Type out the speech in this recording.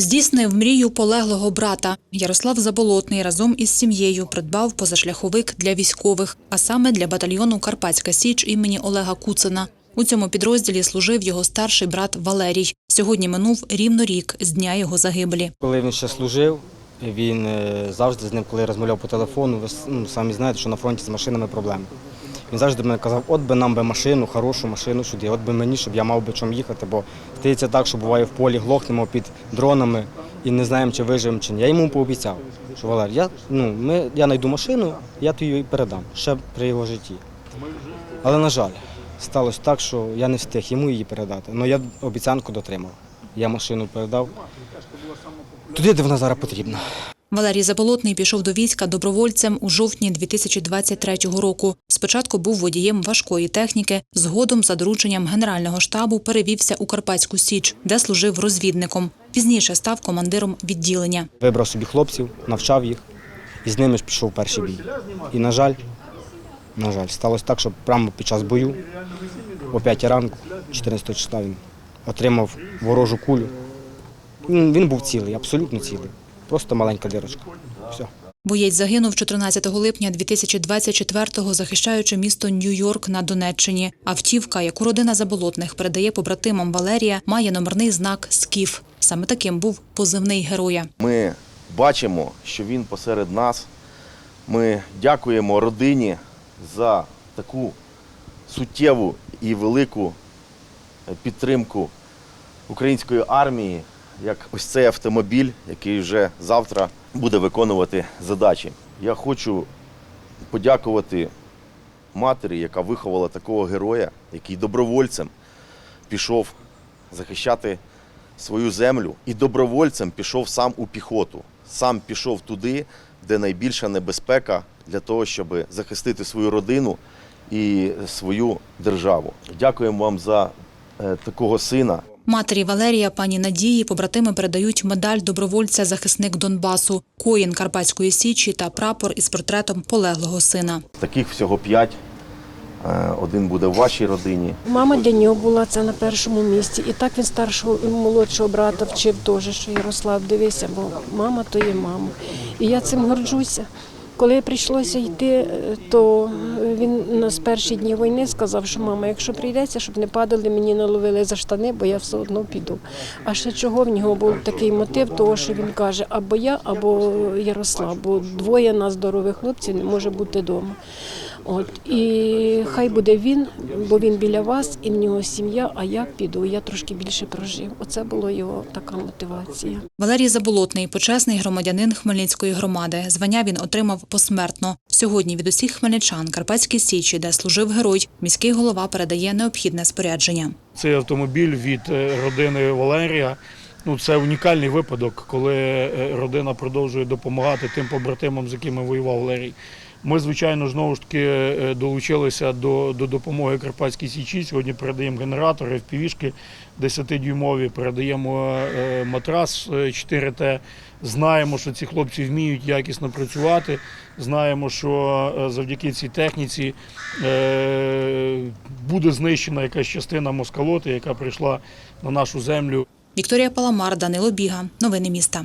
Здійснив мрію полеглого брата. Ярослав Заболотний разом із сім'єю придбав позашляховик для військових, а саме для батальйону Карпатська Січ імені Олега Куцина. У цьому підрозділі служив його старший брат Валерій. Сьогодні минув рівно рік з дня його загибелі. Коли він ще служив, він е, завжди з ним, коли розмовляв по телефону, ви ну, самі знаєте, що на фронті з машинами проблеми. Він завжди мене казав, от би нам би машину, хорошу машину сюди, от би мені, щоб я мав би чим їхати, бо стається так, що буває в полі, глохнемо під дронами і не знаємо, чи виживемо, чи ні. Я йому пообіцяв, що Валер, я, ну, ми, я знайду машину, я тобі її передам ще при його житті. Але, на жаль, сталося так, що я не встиг йому її передати. Але я обіцянку дотримав. Я машину передав туди, де вона зараз потрібна. Валерій Заболотний пішов до війська добровольцем у жовтні 2023 року. Спочатку був водієм важкої техніки, згодом за дорученням Генерального штабу перевівся у Карпатську Січ, де служив розвідником. Пізніше став командиром відділення. Вибрав собі хлопців, навчав їх і з ними ж пішов перший бій. І, на жаль, на жаль, сталося так, що прямо під час бою, о 5 ранку, 14 числа, він отримав ворожу кулю. Він, був цілий, абсолютно цілий. Просто маленька дирочка. Все. Боєць загинув 14 липня 2024-го, захищаючи місто Нью-Йорк на Донеччині. Автівка, яку родина Заболотних передає побратимам Валерія, має номерний знак «Скіф». Саме таким був позивний героя. Ми бачимо, що він посеред нас. Ми дякуємо родині за таку суттєву і велику підтримку української армії, як ось цей автомобіль, який вже завтра буде виконувати задачі. Я хочу подякувати матері, яка виховала такого героя, який добровольцем пішов захищати свою землю і добровольцем пішов сам у піхоту. Сам пішов туди, де найбільша небезпека для того, щоб захистити свою родину і свою державу. Дякуємо вам за е, такого сина. Матері Валерія, пані Надії, побратими передають медаль добровольця-захисник Донбасу, коїн Карпатської Січі та прапор із портретом полеглого сина. Таких всього п'ять. Е, Один буде в вашій родині. Мама для нього була це на першому місці. І так він старшого молодшого брата вчив теж, що Ярослав, дивися, бо мама то є мама. І я цим горджуся. Коли прийшлося йти, е, то він на з перші дні війни сказав, що мама, якщо прийдеться, щоб не падали, мені наловили за штани, бо я все одно піду. А ще чого в нього був такий мотив, того що він каже, або я, або Ярослав, бо двоє нас здорових хлопців не може бути вдома. От і хай буде він, бо він біля вас, і в нього сім'я. А я піду. Я трошки більше прожив. Оце була його така мотивація. Валерій Заболотний – почесний громадянин Хмельницької громади. Звання він отримав посмертно. Сьогодні від усіх хмельничан Карпатській Січі, де служив герой, міський голова передає необхідне спорядження. Цей автомобіль від е, родини Валерія. Ну, це унікальний випадок, коли е, родина продовжує допомагати тим побратимам, з якими воював Валерій. Ми, звичайно, знову ж таки е, долучилися до, до допомоги Карпатській Січі. Сьогодні передаємо генератори, впівішки 10-дюймові, передаємо е, матрас е, 4Т. Знаємо, що ці хлопці вміють якісно працювати. Знаємо, що е, завдяки цій техніці е, буде знищена якась частина москалоти, яка прийшла на нашу землю. Вікторія Паламар, Данило Біга. Новини міста.